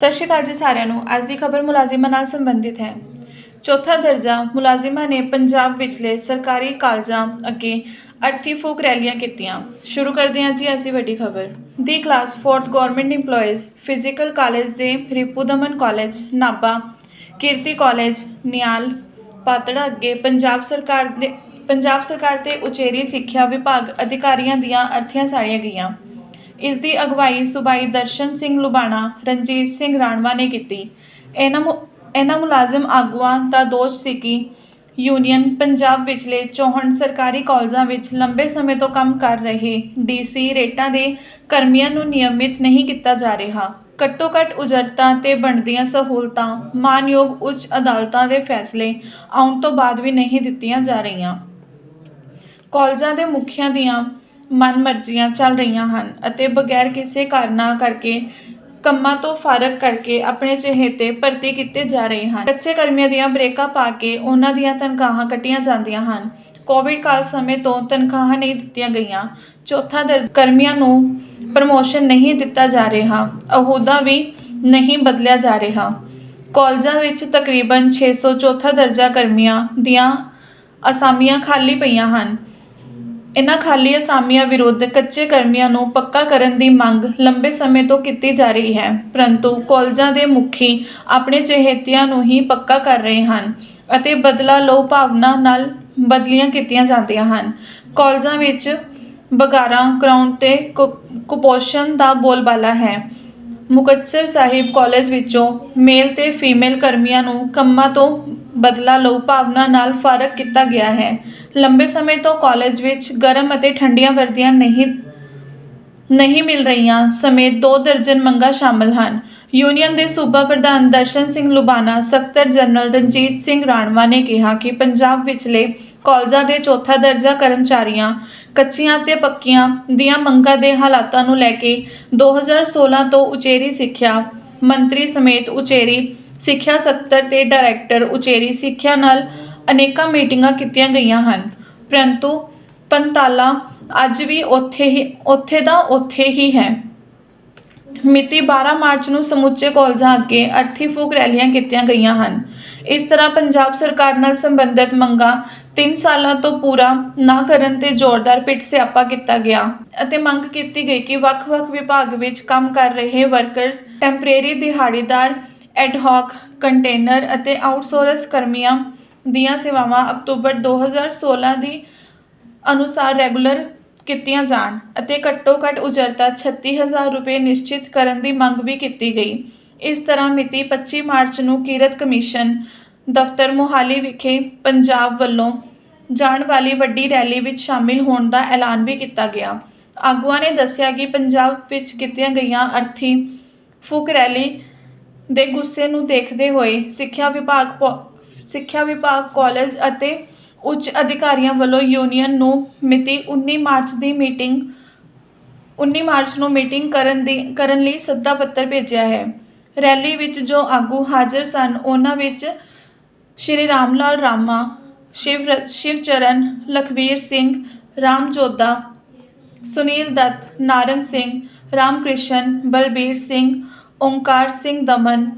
ਸਤਿ ਸ਼੍ਰੀ ਅਕਾਲ ਜੀ ਸਾਰਿਆਂ ਨੂੰ। ਅੱਜ ਦੀ ਖਬਰ ਮੁਲਾਜ਼ਮਾਂ ਨਾਲ ਸੰਬੰਧਿਤ ਹੈ। ਚੌਥਾ ਦਰਜਾ, ਮੁਲਾਜ਼ਮਾਂ ਨੇ ਪੰਜਾਬ ਵਿਚਲੇ ਸਰਕਾਰੀ ਕਾਲਜਾਂ ਅੱਗੇ ਅਰਥੀ ਫੂਕ ਰੈਲੀਆਂ ਕੀਤੀਆਂ। ਸ਼ੁਰੂ ਕਰਦੇ ਹਾਂ ਜੀ ਅਸੀਂ ਵੱਡੀ ਖਬਰ। ਦੀ class 4th government EMPLOYEES physical college ਦੇ Ripudaman college, Nabha, Kirti college, Nial Patran ਅੱਗੇ ਪੰਜਾਬ ਸਰਕਾਰ ਦੇ ਪੰਜਾਬ ਸਰਕਾਰ ਤੇ ਉਚੇਰੀ ਸਿੱਖਿਆ ਵਿਭਾਗ ਅਧਿਕਾਰੀਆਂ ਦੀਆਂ ਅਰਥੀਆਂ ਸਾੜੀਆਂ ਗਈਆਂ। ਇਸ ਦੀ ਅਗਵਾਈ ਸੂਬਾਈ ਦਰਸ਼ਨ ਸਿੰਘ ਲੁਬਾਣਾ ਰਣਜੀਤ ਸਿੰਘ ਰਾਣਵਾ ਨੇ ਕੀਤੀ। ਇਹਨਾਂ ਮੁ- ਇਹਨਾਂ ਮੁਲਾਜ਼ਮ ਆਗੂਆਂ ਦਾ ਦੋਸ਼ ਸੀ ਕਿ ਯੂਨੀਅਨ ਪੰਜਾਬ ਵਿਚਲੇ 64 ਸਰਕਾਰੀ ਕਾਲਜਾਂ ਵਿੱਚ ਲੰਬੇ ਸਮੇਂ ਤੋਂ ਕੰਮ ਕਰ ਰਹੇ ਡੀਸੀ ਰੇਟਾਂ ਦੇ ਕਰਮੀਆਂ ਨੂੰ ਨਿਯਮਿਤ ਨਹੀਂ ਕੀਤਾ ਜਾ ਰਿਹਾ। ਘੱਟੋ ਘੱਟ ਉਜਰਤਾਂ ਤੇ ਬਣਦੀਆਂ ਸਹੂਲਤਾਂ, ਮਾਨਯੋਗ ਉੱਚ ਅਦਾਲਤਾਂ ਦੇ ਫੈਸਲੇ ਆਉਣ ਤੋਂ ਬਾਅਦ ਵੀ ਨਹੀਂ ਦਿੱਤੀਆਂ ਜਾ ਰਹੀਆਂ। ਕਾਲਜਾਂ ਦੇ ਮੁਖੀਆਂ ਦੀਆਂ ਮਨਮਰਜ਼ੀਆਂ ਚੱਲ ਰਹੀਆਂ ਹਨ ਅਤੇ ਬਗੈਰ ਕਿਸੇ ਕਾਰਨਾਂ ਕਰਕੇ ਕੰਮਾਂ ਤੋਂ ਫਾਰਗ ਕਰਕੇ ਆਪਣੇ ਚਹੇਤੇ ਭਰਤੀ ਕੀਤੇ ਜਾ ਰਹੇ ਹਨ। ਕੱਚੇ ਕਰਮੀਆਂ ਦੀਆਂ ਬ੍ਰੇਕਾਂ ਪਾ ਕੇ ਉਹਨਾਂ ਦੀਆਂ ਤਨਖਾਹਾਂ ਕੱਟੀਆਂ ਜਾਂਦੀਆਂ ਹਨ। ਕੋਵਿਡ ਕਾਲ ਸਮੇਂ ਤੋਂ ਤਨਖਾਹਾਂ ਨਹੀਂ ਦਿੱਤੀਆਂ ਗਈਆਂ। ਚੌਥਾ ਦਰਜ, ਕਰਮੀਆਂ ਨੂੰ ਪ੍ਰਮੋਸ਼ਨ ਨਹੀਂ ਦਿੱਤਾ ਜਾ ਰਿਹਾ। ਅਹੁਦਾ ਵੀ ਨਹੀਂ ਬਦਲਿਆ ਜਾ ਰਿਹਾ। ਕਾਲਜਾਂ ਵਿੱਚ ਤਕਰੀਬਨ 600 ਚੌਥਾ ਦਰਜਾ ਕਰਮੀਆਂ ਦੀਆਂ ਅਸਾਮੀਆਂ ਖਾਲੀ ਪਈਆਂ ਹਨ। ਇਨ੍ਹਾਂ ਖਾਲੀ ਅਸਾਮੀਆਂ ਵਿਰੁੱਧ ਕੱਚੇ ਕਰਮੀਆਂ ਨੂੰ ਪੱਕਾ ਕਰਨ ਦੀ ਮੰਗ ਲੰਬੇ ਸਮੇਂ ਤੋਂ ਕੀਤੀ ਜਾ ਰਹੀ ਹੈ, ਪਰੰਤੂ ਕਾਲਜਾਂ ਦੇ ਮੁਖੀ ਆਪਣੇ ਚਹੇਤਿਆਂ ਨੂੰ ਹੀ ਪੱਕਾ ਕਰ ਰਹੇ ਹਨ ਅਤੇ ਬਦਲਾ ਲੋ ਭਾਵਨਾ ਨਾਲ ਬਦਲੀਆਂ ਕੀਤੀਆਂ ਜਾਂਦੀਆਂ ਹਨ। ਕਾਲਜਾਂ ਵਿੱਚ ਬਗਾਰਾਂ, ਕਰਾਉਣ ਤੇ ਕੁ- ਕੁਪੋਸ਼ਣ ਦਾ ਬੋਲਬਾਲਾ ਹੈ। ਮੁਕਤਸਰ ਸਾਹਿਬ ਕਾਲਜ ਵਿੱਚੋਂ ਮੇਲ ਤੇ ਫੀਮੇਲ ਕਰਮੀਆਂ ਨੂੰ ਕੰਮਾਂ ਤੋਂ ਬਦਲਾ ਲਓ ਭਾਵਨਾ ਨਾਲ ਫ਼ਰਕ ਕੀਤਾ ਗਿਆ ਹੈ। ਲੰਬੇ ਸਮੇਂ ਤੋਂ ਕਾਲਜ ਵਿੱਚ ਗਰਮ ਅਤੇ ਠੰਡੀਆਂ ਵਰਦੀਆਂ ਨਹੀਂ ਨਹੀਂ ਮਿਲ ਰਹੀਆਂ ਸਮੇਤ ਦੋ ਦਰਜਨ ਮੰਗਾਂ ਸ਼ਾਮਲ ਹਨ। ਯੂਨੀਅਨ ਦੇ ਸੂਬਾ ਪ੍ਰਧਾਨ ਦਰਸ਼ਨ ਸਿੰਘ ਲੁਬਾਨਾ, ਸਕੱਤਰ ਜਨਰਲ ਰਣਜੀਤ ਸਿੰਘ ਰਾਣਵਾ ਨੇ ਕਿਹਾ ਕਿ ਪੰਜਾਬ ਵਿਚਲੇ ਕਾਲਜਾਂ ਦੇ ਚੌਥਾ ਦਰਜਾ ਕਰਮਚਾਰੀਆਂ ਕੱਚੀਆਂ ਤੇ ਪੱਕੀਆਂ ਦੀਆਂ ਮੰਗਾਂ ਦੇ ਹਾਲਾਤਾਂ ਨੂੰ ਲੈ ਕੇ 2016 ਤੋਂ ਉਚੇਰੀ ਸਿੱਖਿਆ ਮੰਤਰੀ ਸਮੇਤ ਉਚੇਰੀ ਸਿੱਖਿਆ ਸਕੱਤਰ ਤੇ ਡਾਇਰੈਕਟਰ ਉਚੇਰੀ ਸਿੱਖਿਆ ਨਾਲ ਅਨੇਕਾਂ ਮੀਟਿੰਗਾਂ ਕੀਤੀਆਂ ਗਈਆਂ ਹਨ। ਪਰੰਤੂ ਪੰਤਾਲਾ ਅੱਜ ਵੀ ਉੱਥੇ ਹੀ, ਉੱਥੇ ਦਾ ਉੱਥੇ ਹੀ ਹੈ। ਮਿਤੀ 12 ਮਾਰਚ ਨੂੰ ਸਮੁੱਚੇ ਕਾਲਜਾਂ ਅੱਗੇ ਅਰਥੀ ਫੂਕ ਰੈਲੀਆਂ ਕੀਤੀਆਂ ਗਈਆਂ ਹਨ। ਇਸ ਤਰ੍ਹਾਂ ਪੰਜਾਬ ਸਰਕਾਰ ਨਾਲ ਸੰਬੰਧਿਤ ਮੰਗਾਂ 3 ਸਾਲਾਂ ਤੋਂ ਪੂਰਾ ਨਾ ਕਰਨ ਤੇ ਜ਼ੋਰਦਾਰ ਪਿੱਟ ਸਿਆਪਾ ਕੀਤਾ ਗਿਆ ਅਤੇ ਮੰਗ ਕੀਤੀ ਗਈ ਕਿ ਵੱਖ-ਵੱਖ ਵਿਭਾਗ ਵਿੱਚ ਕੰਮ ਕਰ ਰਹੇ ਵਰਕਰਸ ਟੈਂਪਰੇਰੀ ਦਿਹਾੜੀਦਾਰ ਐਡਹੋਕ ਕੰਟੇਨਰ ਅਤੇ ਆਊਟਸੋਰਸ ਕਰਮੀਆਂ ਦੀਆਂ ਸੇਵਾਵਾਂ ਅਕਤੂਬਰ 2016 ਦੀ ਅਨੁਸਾਰ ਰੈਗੂਲਰ ਕੀਤੀਆਂ ਜਾਣ ਅਤੇ ਘੱਟੋ ਘੱਟ ਉਜਰਤਾ 36000 ਰੁਪਏ ਨਿਸ਼ਚਿਤ ਕਰਨ ਦੀ ਮੰਗ ਵੀ ਕੀਤੀ ਗਈ। ਇਸ ਤਰ੍ਹਾਂ ਮਿਤੀ 25 ਮਾਰਚ ਨੂੰ ਕੀਰਤ ਕਮਿਸ਼ਨ ਦਫ਼ਤਰ ਮੁਹਾਲੀ ਵਿਖੇ ਪੰਜਾਬ ਵੱਲੋਂ ਜਾਣ ਵਾਲੀ ਵੱਡੀ ਰੈਲੀ ਵਿੱਚ ਸ਼ਾਮਿਲ ਹੋਣ ਦਾ ਐਲਾਨ ਵੀ ਕੀਤਾ ਗਿਆ। ਆਗੂਆਂ ਨੇ ਦੱਸਿਆ ਕਿ ਪੰਜਾਬ ਵਿੱਚ ਕੀਤੀਆਂ ਗਈਆਂ ਅਰਥੀ ਫੂਕ ਰੈਲੀ ਦੇ ਗੁੱਸੇ ਨੂੰ ਦੇਖਦੇ ਹੋਏ ਸਿੱਖਿਆ ਵਿਭਾਗ ਪੋ- ਸਿੱਖਿਆ ਵਿਭਾਗ ਕਾਲਜ ਅਤੇ ਉੱਚ ਅਧਿਕਾਰੀਆਂ ਵੱਲੋਂ ਯੂਨੀਅਨ ਨੂੰ ਮਿਤੀ 19 ਮਾਰਚ ਦੀ ਮੀਟਿੰਗ 19 ਮਾਰਚ ਨੂੰ ਮੀਟਿੰਗ ਕਰਨ ਦੀ ਕਰਨ ਲਈ ਸੱਦਾ ਪੱਤਰ ਭੇਜਿਆ ਹੈ। ਰੈਲੀ ਵਿੱਚ ਜੋ ਆਗੂ ਹਾਜ਼ਰ ਸਨ, ਉਹਨਾਂ ਵਿੱਚ ਸ਼੍ਰੀ ਰਾਮਲਾਲ ਰਾਮਾ, ਸ਼ਿਵ ਸ਼ਿਵਚਰਨ, ਲਖਵੀਰ ਸਿੰਘ, ਰਾਮ ਜੋਧਾ, ਸੁਨੀਲ ਦੱਤ, ਨਾਰੰਗ ਸਿੰਘ, ਰਾਮਕ੍ਰਿਸ਼ਨ, ਬਲਬੀਰ ਸਿੰਘ ਓਂਕਾਰ ਸਿੰਘ ਦਮਨ,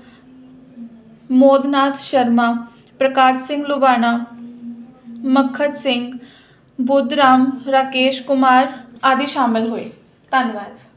ਮੋਦਨਾਥ ਸ਼ਰਮਾ, ਪ੍ਰਕਾਸ਼ ਸਿੰਘ ਲੁਬਾਣਾ ਮੱਖਤ ਸਿੰਘ, ਬੁੱਧਰਾਮ, ਰਾਕੇਸ਼ ਕੁਮਾਰ ਆਦਿ ਸ਼ਾਮਲ ਹੋਏ। ਧੰਨਵਾਦ।